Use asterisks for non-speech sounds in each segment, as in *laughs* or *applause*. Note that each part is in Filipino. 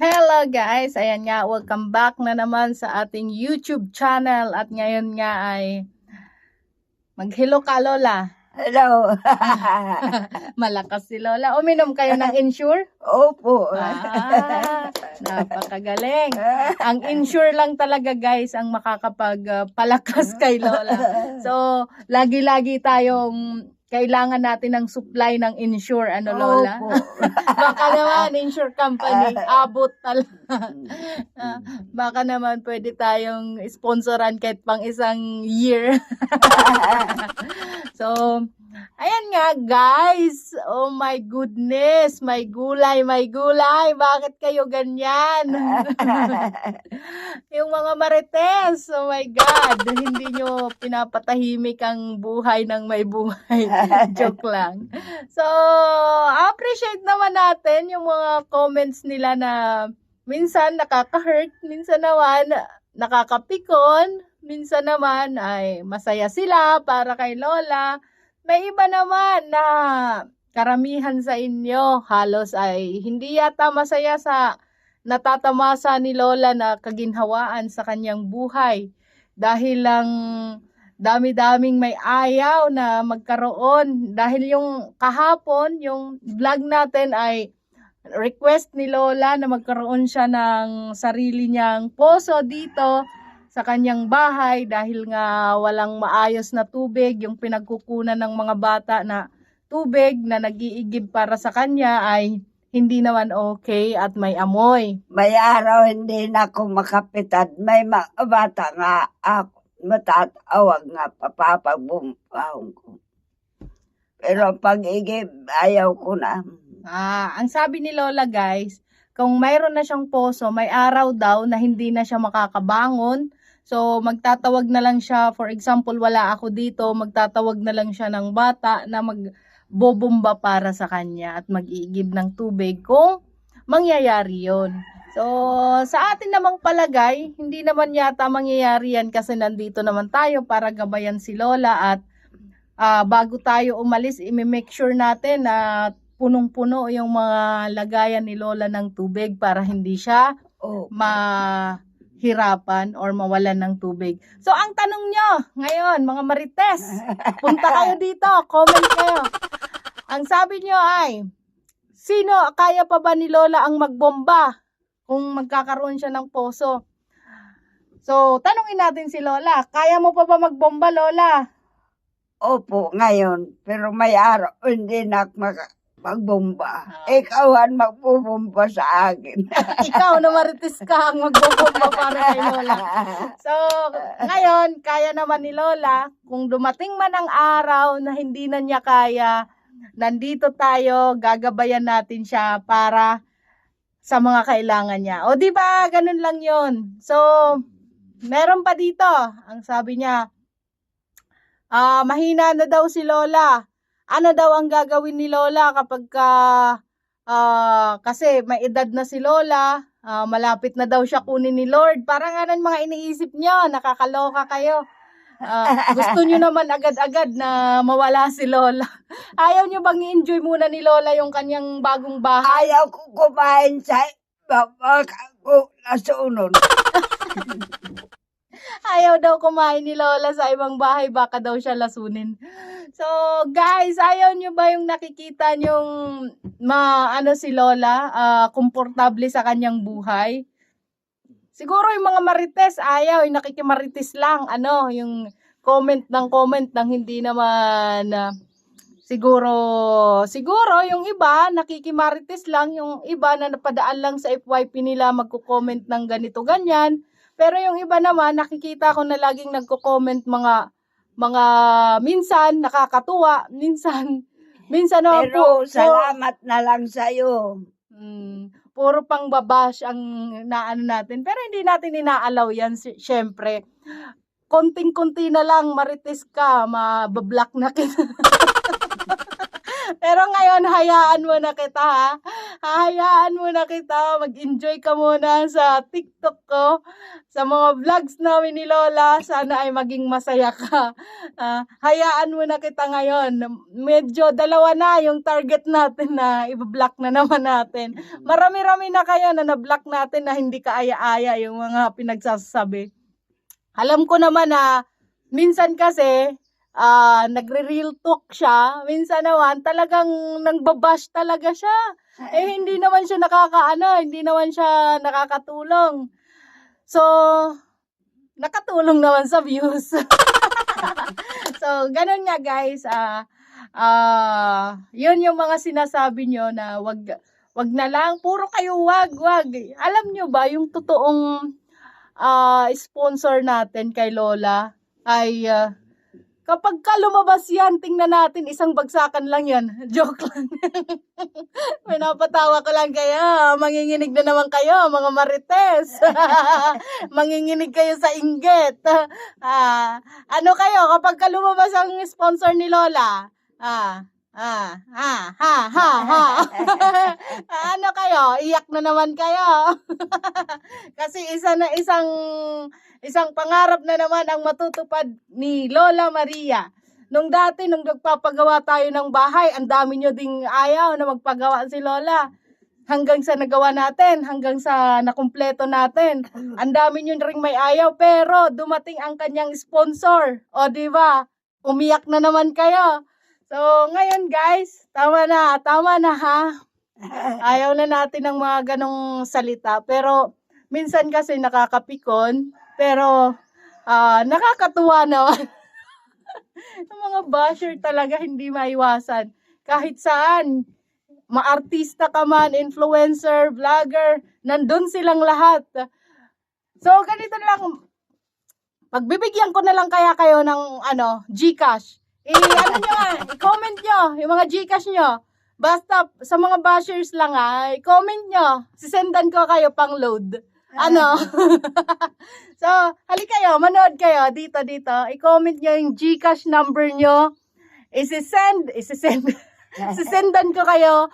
Hello guys! Ayan nga, welcome back na naman sa ating YouTube channel at ngayon nga ay mag-hello ka Lola. Hello. *laughs* Malakas si Lola. Uminom kayo ng insure? Opo. Ah, napakagaling. *laughs* Ang insure lang talaga guys ang makakapagpalakas kay Lola. So, lagi-lagi tayong kailangan natin ng supply ng insure, ano Lola? Opo. *laughs* Baka naman, insure company, abot talaga. Ah, baka naman pwede tayong sponsoran kahit pang isang year. *laughs* so, ayan nga guys. Oh my goodness. May gulay, may gulay. Bakit kayo ganyan? *laughs* Yung mga marites, oh my God. Hindi nyo pinapatahimik ang buhay ng may buhay. *laughs* Joke lang. So, appreciate naman natin yung mga comments nila na minsan nakaka-hurt, minsan naman nakakapikon, minsan naman ay masaya sila para kay Lola. May iba naman na karamihan sa inyo halos ay hindi yata masaya sa natatamasa ni Lola na kaginhawaan sa kanyang buhay dahil lang dami-daming may ayaw na magkaroon. Dahil yung kahapon yung vlog natin ay request ni Lola na magkaroon siya ng sarili niyang poso dito sa kanyang bahay dahil nga walang maayos na tubig yung pinagkukunan ng mga bata na tubig na nag-iigib para sa kanya ay hindi naman okay at may amoy. May araw hindi na ako makapitan. May mga bata nga ako matatawag nga papapagbumpahon ko. Pero pag-igib, ayaw ko na. Ah, ang sabi ni Lola guys, kung mayroon na siyang poso, may araw daw na hindi na siya makakabangon. So, magtatawag na lang siya, for example, wala ako dito, magtatawag na lang siya ng bata na magbobomba para sa kanya at mag-iigib ng tubig kung mangyayari yon. So, sa atin namang palagay, hindi naman yata mangyayari yan kasi nandito naman tayo para gabayan si Lola at ah, bago tayo umalis, i-make sure natin na punong-puno yung mga lagayan ni Lola ng tubig para hindi siya Oh, mahirapan or mawalan ng tubig. So, ang tanong nyo ngayon, mga marites, punta kayo dito, comment kayo. Ang sabi nyo ay, sino kaya pa ba ni Lola ang magbomba kung magkakaroon siya ng poso? So, tanungin natin si Lola, kaya mo pa ba magbomba, Lola? opo, ngayon. Pero may araw hindi na magbomba. Ah. Ikaw ang magbubomba sa akin. *laughs* Ikaw na marites ka ang magbomba para kay Lola. So, ngayon, kaya naman ni Lola, kung dumating man ang araw na hindi na niya kaya, nandito tayo, gagabayan natin siya para sa mga kailangan niya. O, di ba? Ganun lang yon So, meron pa dito. Ang sabi niya, ah, mahina na daw si Lola. Ano daw ang gagawin ni Lola kapag ka, ah, kasi may edad na si Lola, Ah, malapit na daw siya kunin ni Lord. Parang ano mga iniisip nyo, nakakaloka kayo. Ah, gusto nyo *laughs* naman agad-agad na mawala si Lola. Ayaw nyo bang i-enjoy muna ni Lola yung kanyang bagong bahay? ayaw ko kumain sa baka ko nasunod. *laughs* Ayaw daw kumain ni Lola sa ibang bahay, baka daw siya lasunin. So, guys, ayaw nyo ba yung nakikita nyong ma, ano si Lola, ah, komportable sa kanyang buhay? Siguro yung mga marites, ayaw, yung nakikimarites lang, ano, yung comment ng comment ng hindi naman, ah, siguro, siguro yung iba, nakikimarites lang, yung iba na napadaan lang sa FYP nila, magko-comment ng ganito, ganyan. Pero yung iba naman, nakikita ko na laging nagko-comment mga mga minsan nakakatuwa, *laughs* minsan minsan naman Pero po, po- salamat na lang sa'yo. Mm, puro pang babash ang naano natin. Pero hindi natin inaalaw yan, syempre. Konting-konti na lang, marites ka, mabablock na kita. *laughs* Pero ngayon, hayaan mo na kita ha. Hayaan mo na kita. Mag-enjoy ka muna sa TikTok ko. Sa mga vlogs namin ni Lola. Sana ay maging masaya ka. Ah, hayaan mo na kita ngayon. Medyo dalawa na yung target natin na i-block na naman natin. Marami-rami na kayo na na-block natin na hindi ka aya-aya yung mga pinagsasabi. Alam ko naman na minsan kasi ah nagre-real talk siya. Minsan naman talagang nangbabash talaga siya. Eh hindi naman siya nakakaano, hindi naman siya nakakatulong. So, nakatulong naman sa views. *laughs* so, ganun nga guys. Ah, ah, yun yung mga sinasabi nyo na wag wag na lang, puro kayo wag, wag. Alam nyo ba yung totoong ah, sponsor natin kay Lola ay ah, kapag ka lumabas yan, tingnan natin, isang bagsakan lang yan. *laughs* Joke lang. *laughs* May napatawa ko lang kayo. Manginginig na naman kayo, mga marites. *laughs* Manginginig kayo sa inggit. Ah, ano kayo, kapag ka lumabas ang sponsor ni Lola, ah, ah, ha, ha, ha, ha. *laughs* ano kayo, iyak na naman kayo. *laughs* Kasi isa na isang isang pangarap na naman ang matutupad ni Lola Maria. Nung dati, nung nagpapagawa tayo ng bahay, ang dami nyo ding ayaw na magpagawa si Lola. Hanggang sa nagawa natin, hanggang sa nakumpleto natin. Ang dami nyo ring may ayaw, pero dumating ang kanyang sponsor. O, di ba? Umiyak na naman kayo. So, ngayon guys, tama na, tama na ha. *laughs* Ayaw na natin ng mga ganong salita. Pero, minsan kasi nakakapikon. Pero, ah, nakakatuwa naman. *laughs* Yung mga basher talaga hindi maiwasan. Kahit saan, maartista ka man, influencer, vlogger, nandun silang lahat. So, ganito lang. Pagbibigyan ko na lang kaya kayo ng ano, Gcash. I, ano nyo nga, i-comment nyo, yung mga Gcash nyo. Basta sa mga bashers lang ha, i-comment nyo. Sisendan ko kayo pang load. Ano? *laughs* so, hali kayo, manood kayo dito, dito. I-comment nyo yung Gcash number nyo. Isi-send, isi-send. *laughs* Sisendan ko kayo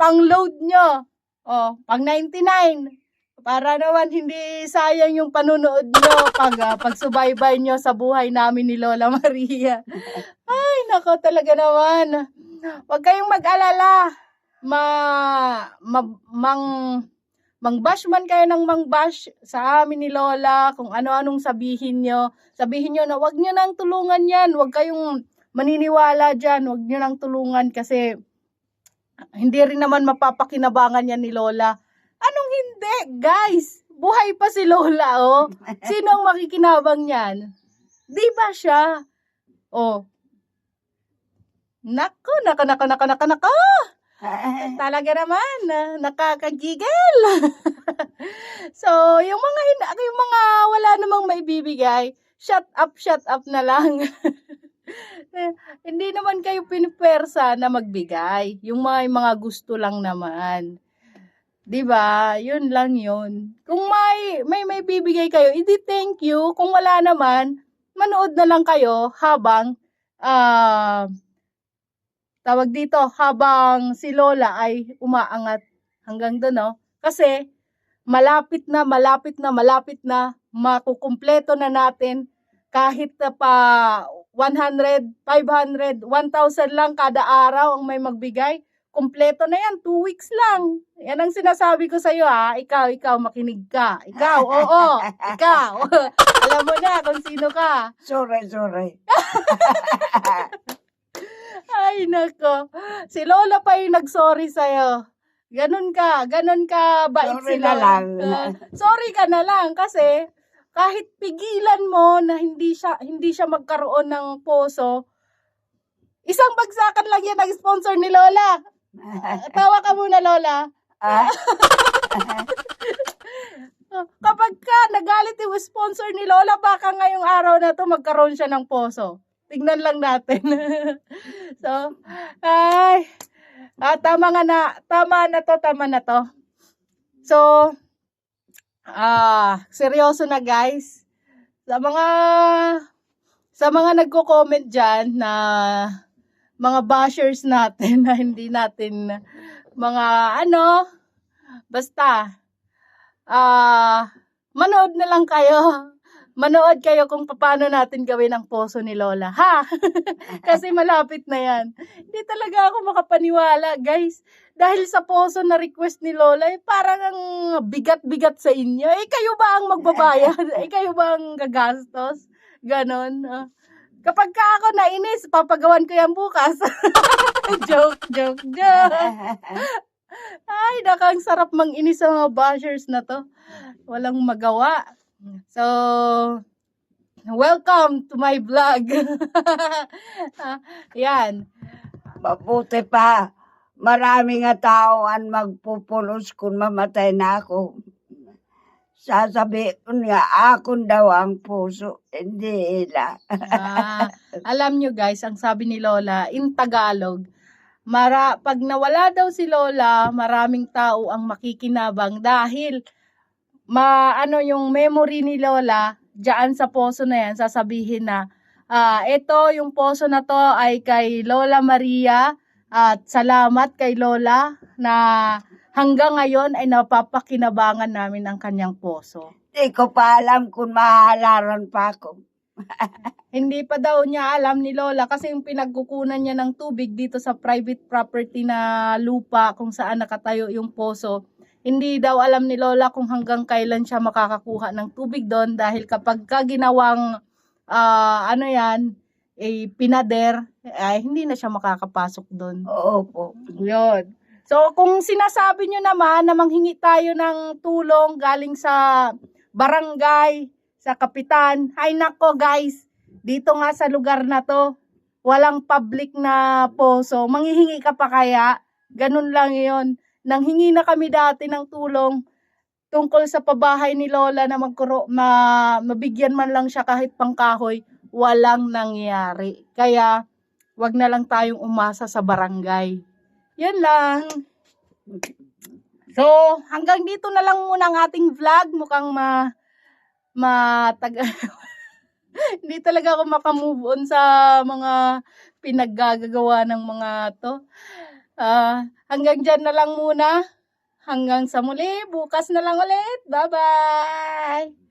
pang load nyo. O, pang 99. Para naman hindi sayang yung panunood nyo pag uh, pagsubaybay nyo sa buhay namin ni Lola Maria. Ay, nako talaga naman. Huwag kayong mag-alala. Ma, ma, mang, mangbash man kayo ng mangbash sa amin ni Lola, kung ano-anong sabihin nyo. Sabihin nyo na wag nyo nang tulungan yan. Huwag kayong maniniwala dyan. Huwag nyo nang tulungan kasi hindi rin naman mapapakinabangan yan ni Lola. Hindi? Guys, buhay pa si Lola, oh. *laughs* Sino ang makikinabang niyan? Di ba siya? Oh. Nako, nako, nako, nako, nako, nako. *laughs* Talaga naman, ah, nakakagigil. *laughs* so, yung mga yung mga wala namang maibibigay, shut up, shut up na lang. Hindi naman kayo pinipwersa na magbigay. Yung mga, yung mga gusto lang naman. 'Di ba? Yun lang yun. Kung may may may bibigay kayo, edi thank you. Kung wala naman, manood na lang kayo habang ah tawag dito, habang si Lola ay umaangat hanggang doon, no? Kasi malapit na, malapit na, malapit na makukumpleto na natin kahit na pa 100, 500, 1,000 lang kada araw ang may magbigay. Kompleto na yan, two weeks lang. Yan ang sinasabi ko sa'yo ha. Ikaw, ikaw, makinig ka. Ikaw, *laughs* oo, ikaw. *laughs* Alam mo na kung sino ka. sorry, sorry. *laughs* Ay, nako. Si Lola pa yung nag-sorry sa'yo. Ganun ka, ganun ka bait Sorry si na lang. Ah, sorry ka na lang kasi kahit pigilan mo na hindi siya hindi siya magkaroon ng poso, isang bagsakan lang yan ang sponsor ni Lola. *laughs* Tawa ka muna, Lola. Ah, *laughs* Kapag ka nagalit yung sponsor ni Lola, baka ngayong araw na to magkaroon siya ng poso. Tignan lang natin. *laughs* so, ay, ah, tama nga na, tama na to, tama na to. So, ah, seryoso na guys. Sa mga, sa mga nagko-comment dyan na mga bashers natin na hindi natin mga ano, basta, ah, manood na lang kayo. Manood kayo kung paano natin gawin ang poso ni Lola. Ha? *laughs* Kasi malapit na yan. Hindi talaga ako makapaniwala, guys. Dahil sa poso na request ni Lola, eh, parang ang bigat-bigat sa inyo. Eh, kayo ba ang magbabayad? *laughs* eh, kayo ba ang gagastos? Ganon. ah. Kapag ka ako nainis, papagawan ko yan bukas. *laughs* joke, joke, joke. Ay, nakang sarap manginis sa mga bashers na to. Walang magawa. So, welcome to my vlog. *laughs* Yan. Mabuti pa. Marami nga tao ang magpupulos kung mamatay na ako. Sasabihin nga, akon daw ang puso, hindi ila. Ah, *laughs* alam nyo guys, ang sabi ni Lola, in Tagalog, mara, pag nawala daw si Lola, maraming tao ang makikinabang dahil ma ano yung memory ni Lola diyan sa poso na yan sasabihin na ah ito yung poso na to ay kay Lola Maria at salamat kay Lola na hanggang ngayon ay napapakinabangan namin ang kanyang poso. Hindi ko pa alam kung mahalaran pa ako. *laughs* Hindi pa daw niya alam ni Lola kasi yung pinagkukunan niya ng tubig dito sa private property na lupa kung saan nakatayo yung poso. Hindi daw alam ni Lola kung hanggang kailan siya makakakuha ng tubig doon dahil kapag ka ginawang ah, ano yan, eh, pinader, ay hindi na siya makakapasok doon. Oo po. Yun. So, kung sinasabi nyo naman na manghingi tayo ng tulong galing sa barangay, sa kapitan, ay nako guys, dito nga sa lugar na to, walang public na poso. Manghihingi ka pa kaya? Ganun lang yon. Nanghingi na kami dati ng tulong tungkol sa pabahay ni Lola na magkuro, ma, mabigyan man lang siya kahit pangkahoy, walang nangyari. Kaya, wag na lang tayong umasa sa barangay. Yan lang. So, hanggang dito na lang muna ang ating vlog. Mukhang ma matag *laughs* Hindi talaga ako makamove on sa mga pinaggagawa ng mga to. Ah, hanggang dyan na lang muna. Hanggang sa muli. Bukas na lang ulit. Bye-bye!